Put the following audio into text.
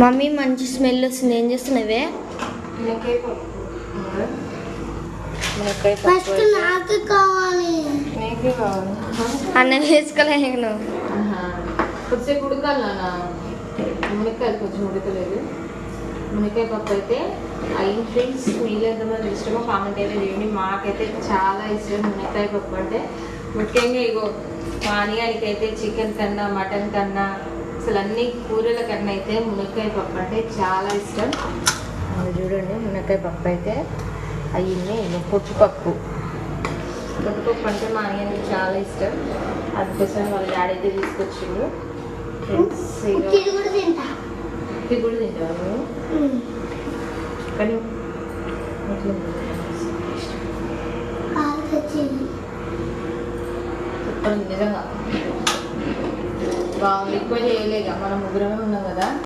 Mummy మంచి smell వస్తుంది. ఏం చేస్తున్నావే? ఫస్ట్ పప్పు నాకు కావాలి. నీకే కావాలి అన్నం వేసుకోలే నువ్వు ఆహా. కొద్దిసేపు ఉడకాలి నాన్న. మునక్కాయలు కొంచెం ఉడకలేదు. మునక్కాయ పప్పు అయితే అయిన ఫ్రెండ్స్ మీరు ఎంతమంది ఇష్టమో కామెంట్ అయితే చేయండి మాకైతే చాలా ఇష్టం మునక్కాయ పప్పు అంటే. ముఖ్యంగా ఇగో పానీయానికి అయితే చికెన్ కన్నా మటన్ కన్నా అసలు అన్ని కూరల కన్నా అయితే మునక్కాయ పప్పు అంటే చాలా ఇష్టం. చూడండి మునక్కాయ పప్పు అయితే అయ్యింది. పొట్టుపప్పు పొట్టుపప్పు అంటే మా ఆయనకి చాలా ఇష్టం. అందుకోసం వాళ్ళ డాడీ అయితే తీసుకొచ్చిండు. కూడా. కానీ నిజంగా. బాగుంది ఎక్కువ చేయలేక మనం ముగ్గురమే